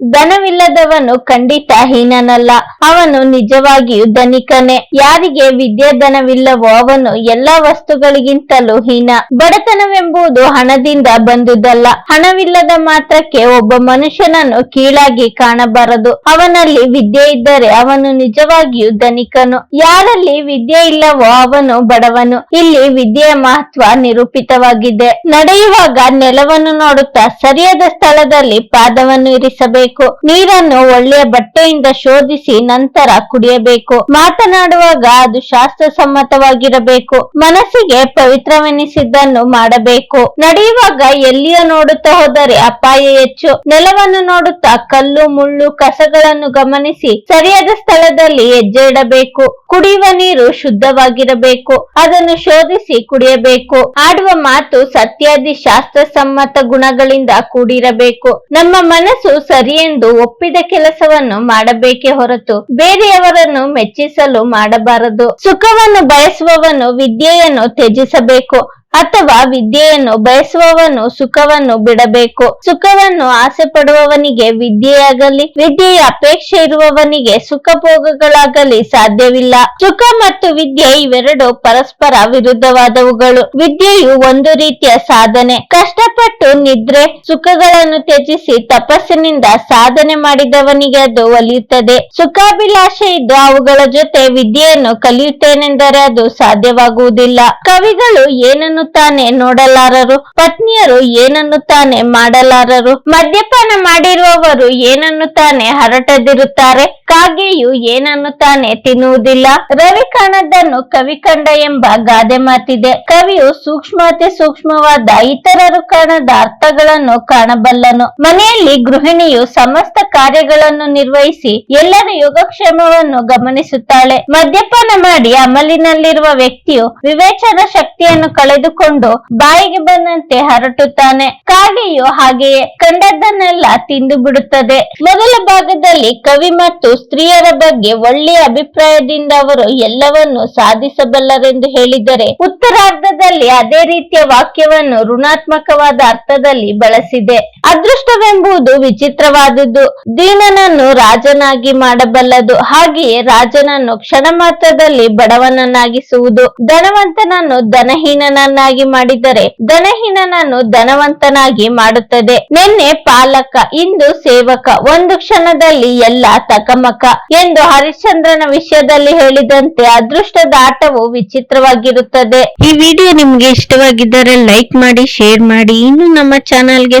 ಧನವಿಲ್ಲದವನು ಖಂಡಿತ ಹೀನನಲ್ಲ. ಅವನು ನಿಜವಾಗಿಯೂ ಧನಿಕನೇ. ಯಾರಿಗೆ ವಿದ್ಯಾಧನವಿಲ್ಲವೋ ಅವನು ಎಲ್ಲಾ ವಸ್ತುಗಳಿಗಿಂತಲೂ ಹೀನ. ಬಡತನವೆಂಬುದು ಹಣದಿಂದ ಬಂದುದಲ್ಲ. ಹಣವಿಲ್ಲದ ಮಾತ್ರಕ್ಕೆ ಒಬ್ಬ ಮನುಷ್ಯನನ್ನು ಕೀಳಾಗಿ ಕಾಣಬಾರದು. ಅವನಲ್ಲಿ ವಿದ್ಯೆ ಇದ್ದರೆ ಅವನು ನಿಜವಾಗಿಯೂ ಧನಿಕನು. ಯಾರಲ್ಲಿ ವಿದ್ಯೆ ಇಲ್ಲವೋ ಅವನು ಬಡವನು. ಇಲ್ಲಿ ವಿದ್ಯೆಯ ಮಹತ್ವ ನಿರೂಪಿತವಾಗಿದೆ. ನಡೆಯುವಾಗ ನೆಲವನ್ನು ನೋಡುತ್ತಾ ಸರಿಯಾದ ಸ್ಥಳದಲ್ಲಿ ಪಾದವನ್ನು ಇರಿಸಬೇಕು. ನೀರನ್ನು ಒಳ್ಳೆಯ ಬಟ್ಟೆಯಿಂದ ಶೋಧಿಸಿ ನಂತರ ಕುಡಿಯಬೇಕು. ಮಾತನಾಡುವಾಗ ಅದು ಶಾಸ್ತ್ರ ಸಮ್ಮತವಾಗಿರಬೇಕು ಮನಸ್ಸಿಗೆ ಪವಿತ್ರವೆನಿಸಿದ್ದನ್ನು ಮಾಡಬೇಕು. ನಡೆಯುವಾಗ ಎಲ್ಲಿಯ ನೋಡುತ್ತಾ ಹೋದರೆ ಅಪಾಯ ಹೆಚ್ಚು. ನೆಲವನ್ನು ನೋಡುತ್ತಾ ಕಲ್ಲು, ಮುಳ್ಳು, ಕಸಗಳನ್ನು ಗಮನಿಸಿ ಸರಿಯಾದ ಸ್ಥಳದಲ್ಲಿ ಹೆಜ್ಜೆ ಇಡಬೇಕು. ಕುಡಿಯುವ ನೀರು ಶುದ್ಧವಾಗಿರಬೇಕು. ಅದನ್ನು ಶೋಧಿಸಿ ಕುಡಿಯಬೇಕು. ಆಡುವ ಮಾತು ಸತ್ಯಾದಿ ಶಾಸ್ತ್ರಸಮ್ಮತ ಗುಣಗಳಿಂದ ಕೂಡಿರಬೇಕು. ನಮ್ಮ ಮನಸ್ಸು ಸರಿಯೆಂದು ಒಪ್ಪಿದ ಕೆಲಸವನ್ನು ಮಾಡಬೇಕೇ ಹೊರತು ಬೇರೆಯವರನ್ನು ಮೆಚ್ಚಿಸಲು ಮಾಡಬಾರದು. ಸುಖವನ್ನು ಬಯಸುವವನು ವಿದ್ಯೆಯನ್ನು ತ್ಯಜಿಸಬೇಕು. ಅಥವಾ ವಿದ್ಯೆಯನ್ನು ಬಯಸುವವನು ಸುಖವನ್ನು ಬಿಡಬೇಕು. ಸುಖವನ್ನು ಆಸೆ ಪಡುವವನಿಗೆ ವಿದ್ಯೆಯಾಗಲಿ, ವಿದ್ಯೆಯ ಅಪೇಕ್ಷೆ ಇರುವವನಿಗೆ ಸುಖ ಭೋಗಗಳಾಗಲಿ ಸಾಧ್ಯವಿಲ್ಲ. ಸುಖ ಮತ್ತು ವಿದ್ಯೆ ಇವೆರಡು ಪರಸ್ಪರ ವಿರುದ್ಧವಾದವುಗಳು. ವಿದ್ಯೆಯು ಒಂದು ರೀತಿಯ ಸಾಧನೆ. ಕಷ್ಟಪಟ್ಟು ನಿದ್ರೆ ಸುಖಗಳನ್ನು ತ್ಯಜಿಸಿ ತಪಸ್ಸಿನಿಂದ ಸಾಧನೆ ಮಾಡಿದವನಿಗೆ ಅದು ಒಲಿಯುತ್ತದೆ. ಸುಖಾಭಿಲಾಷೆ ಇದ್ದು ಅವುಗಳ ಜೊತೆ ವಿದ್ಯೆಯನ್ನು ಕಲಿಯುತ್ತೇನೆಂದರೆ ಅದು ಸಾಧ್ಯವಾಗುವುದಿಲ್ಲ. ಕವಿಗಳು ಏನನ್ನು ತಾನೇ ನೋಡಲಾರರು. ಪತ್ನಿಯರು ಏನನ್ನು ತಾನೆ ಮಾಡಲಾರರು. ಮದ್ಯಪಾನ ಮಾಡಿರುವವರು ಏನನ್ನು ತಾನೇ ಹರಟದಿರುತ್ತಾರೆ. ಕಾಗೆಯು ಏನನ್ನು ತಾನೆ ತಿನ್ನುವುದಿಲ್ಲ. ರವಿ ಕಾಣದನ್ನು ಕವಿ ಕಂಡ ಎಂಬ ಗಾದೆ ಮಾತಿದೆ. ಕವಿಯು ಸೂಕ್ಷ್ಮತೆ ಸೂಕ್ಷ್ಮವಾದ ಇತರರು ಕಾಣದ ಅರ್ಥಗಳನ್ನು ಕಾಣಬಲ್ಲನು. ಮನೆಯಲ್ಲಿ ಗೃಹಿಣಿಯು ಸಮಸ್ತ ಕಾರ್ಯಗಳನ್ನು ನಿರ್ವಹಿಸಿ ಎಲ್ಲರ ಯೋಗಕ್ಷೇಮವನ್ನು ಗಮನಿಸುತ್ತಾಳೆ. ಮದ್ಯಪಾನ ಮಾಡಿ ಅಮಲಿನಲ್ಲಿರುವ ವ್ಯಕ್ತಿಯು ವಿವೇಚನ ಶಕ್ತಿಯನ್ನು ಕಳೆದುಕೊಂಡು ಬಾಯಿಗೆ ಬಂದಂತೆ ಹರಟುತ್ತಾನೆ. ಕಾಗೆಯು ಹಾಗೆಯೇ ಕಂಡದ್ದನ್ನೆಲ್ಲ ತಿಂದು ಬಿಡುತ್ತದೆ. ಮೊದಲ ಭಾಗದಲ್ಲಿ ಕವಿ ಮತ್ತು ಸ್ತ್ರೀಯರ ಬಗ್ಗೆ ಒಳ್ಳೆಯ ಅಭಿಪ್ರಾಯದಿಂದ ಅವರು ಎಲ್ಲವನ್ನು ಸಾಧಿಸಬಲ್ಲರೆಂದು ಹೇಳಿದರೆ, ಉತ್ತರಾರ್ಧದಲ್ಲಿ ಅದೇ ರೀತಿಯ ವಾಕ್ಯವನ್ನು ಋಣಾತ್ಮಕವಾದ ಅರ್ಥದಲ್ಲಿ ಬಳಸಿದೆ. ಅದೃಷ್ಟವೆಂಬುದು ವಿಚಿತ್ರವಾದದ್ದು. ದೀನನನ್ನು ರಾಜನಾಗಿ ಮಾಡಬಲ್ಲದು. ಹಾಗೆಯೇ ರಾಜನನ್ನು ಕ್ಷಣ ಮಾತ್ರದಲ್ಲಿ ಬಡವನನ್ನಾಗಿಸುವುದು. ಧನವಂತನನ್ನು ಧನಹೀನನನ್ನಾಗಿ ಮಾಡಿದರೆ ಧನಹೀನನನ್ನು ಧನವಂತನಾಗಿ ಮಾಡುತ್ತದೆ. ನಿನ್ನೆ ಪಾಲಕ, ಇಂದು ಸೇವಕ, ಒಂದು ಕ್ಷಣದಲ್ಲಿ ಎಲ್ಲ ತಕಮಕ ಎಂದು ಹರಿಶ್ಚಂದ್ರನ ವಿಷಯದಲ್ಲಿ ಹೇಳಿದಂತೆ ಅದೃಷ್ಟದ ಆಟವು ವಿಚಿತ್ರವಾಗಿರುತ್ತದೆ. ಈ ವಿಡಿಯೋ ನಿಮ್ಗೆ ಇಷ್ಟವಾಗಿದ್ದರೆ ಲೈಕ್ ಮಾಡಿ, ಶೇರ್ ಮಾಡಿ. ಇನ್ನು ನಮ್ಮ ಚಾನಲ್ಗೆ